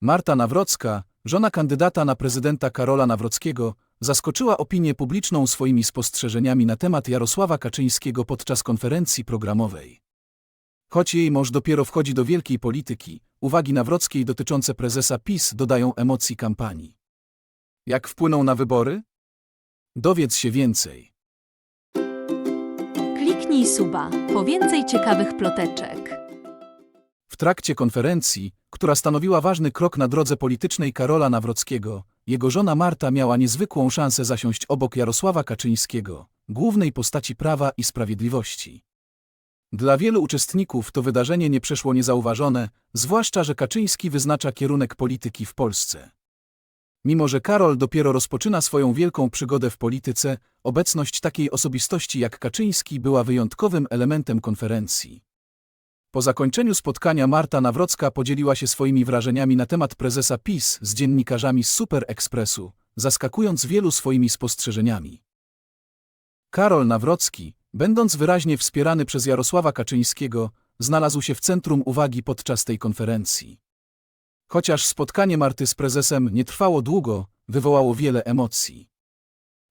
Marta Nawrocka, żona kandydata na prezydenta Karola Nawrockiego, zaskoczyła opinię publiczną swoimi spostrzeżeniami na temat Jarosława Kaczyńskiego podczas konferencji programowej. Choć jej mąż dopiero wchodzi do wielkiej polityki, uwagi Nawrockiej dotyczące prezesa PiS dodają emocji kampanii. Jak wpłyną na wybory? Dowiedz się więcej. Kliknij suba po więcej ciekawych ploteczek. W trakcie konferencji, która stanowiła ważny krok na drodze politycznej Karola Nawrockiego, jego żona Marta miała niezwykłą szansę zasiąść obok Jarosława Kaczyńskiego, głównej postaci prawa i sprawiedliwości. Dla wielu uczestników to wydarzenie nie przeszło niezauważone, zwłaszcza, że Kaczyński wyznacza kierunek polityki w Polsce. Mimo, że Karol dopiero rozpoczyna swoją wielką przygodę w polityce, obecność takiej osobistości jak Kaczyński była wyjątkowym elementem konferencji. Po zakończeniu spotkania Marta Nawrocka podzieliła się swoimi wrażeniami na temat prezesa PiS z dziennikarzami z Super Expressu, zaskakując wielu swoimi spostrzeżeniami. Karol Nawrocki, będąc wyraźnie wspierany przez Jarosława Kaczyńskiego, znalazł się w centrum uwagi podczas tej konferencji. Chociaż spotkanie Marty z prezesem nie trwało długo, wywołało wiele emocji.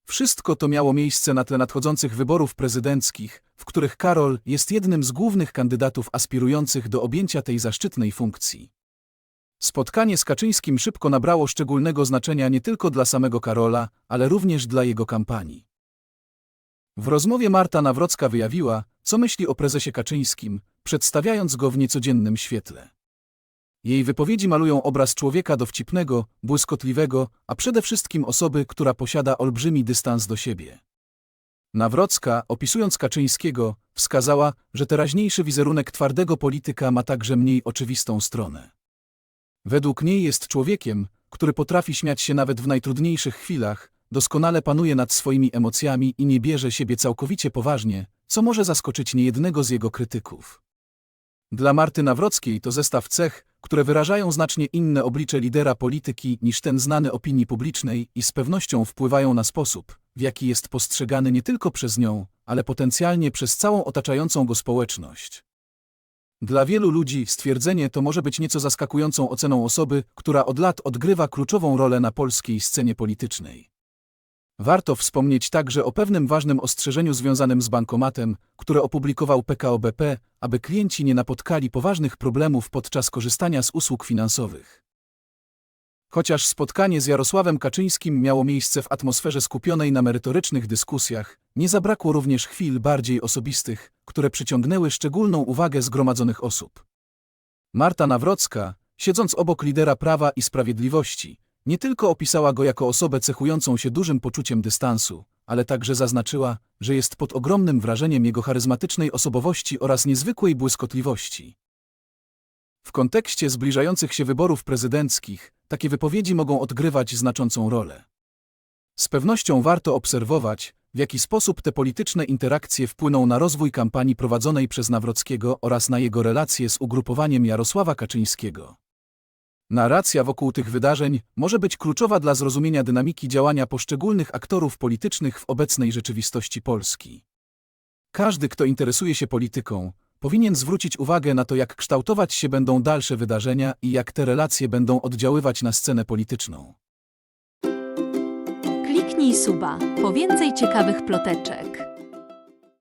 Wszystko to miało miejsce na tle nadchodzących wyborów prezydenckich, w których Karol jest jednym z głównych kandydatów aspirujących do objęcia tej zaszczytnej funkcji. Spotkanie z Kaczyńskim szybko nabrało szczególnego znaczenia nie tylko dla samego Karola, ale również dla jego kampanii. W rozmowie Marta Nawrocka wyjawiła, co myśli o prezesie Kaczyńskim, przedstawiając go w niecodziennym świetle. Jej wypowiedzi malują obraz człowieka dowcipnego, błyskotliwego, a przede wszystkim osoby, która posiada olbrzymi dystans do siebie. Nawrocka, opisując Kaczyńskiego, wskazała, że teraźniejszy wizerunek twardego polityka ma także mniej oczywistą stronę. Według niej jest człowiekiem, który potrafi śmiać się nawet w najtrudniejszych chwilach, doskonale panuje nad swoimi emocjami i nie bierze siebie całkowicie poważnie, co może zaskoczyć niejednego z jego krytyków. Dla Marty Nawrockiej to zestaw cech, które wyrażają znacznie inne oblicze lidera polityki niż ten znany opinii publicznej i z pewnością wpływają na sposób, w jaki jest postrzegany nie tylko przez nią, ale potencjalnie przez całą otaczającą go społeczność. Dla wielu ludzi stwierdzenie to może być nieco zaskakującą oceną osoby, która od lat odgrywa kluczową rolę na polskiej scenie politycznej. Warto wspomnieć także o pewnym ważnym ostrzeżeniu związanym z bankomatem, które opublikował PKO BP, aby klienci nie napotkali poważnych problemów podczas korzystania z usług finansowych. Chociaż spotkanie z Jarosławem Kaczyńskim miało miejsce w atmosferze skupionej na merytorycznych dyskusjach, nie zabrakło również chwil bardziej osobistych, które przyciągnęły szczególną uwagę zgromadzonych osób. Marta Nawrocka, siedząc obok lidera Prawa i Sprawiedliwości, nie tylko opisała go jako osobę cechującą się dużym poczuciem dystansu, ale także zaznaczyła, że jest pod ogromnym wrażeniem jego charyzmatycznej osobowości oraz niezwykłej błyskotliwości. W kontekście zbliżających się wyborów prezydenckich, takie wypowiedzi mogą odgrywać znaczącą rolę. Z pewnością warto obserwować, w jaki sposób te polityczne interakcje wpłyną na rozwój kampanii prowadzonej przez Nawrockiego oraz na jego relacje z ugrupowaniem Jarosława Kaczyńskiego. Narracja wokół tych wydarzeń może być kluczowa dla zrozumienia dynamiki działania poszczególnych aktorów politycznych w obecnej rzeczywistości Polski. Każdy, kto interesuje się polityką, powinien zwrócić uwagę na to, jak kształtować się będą dalsze wydarzenia i jak te relacje będą oddziaływać na scenę polityczną. Kliknij suba po więcej ciekawych ploteczek.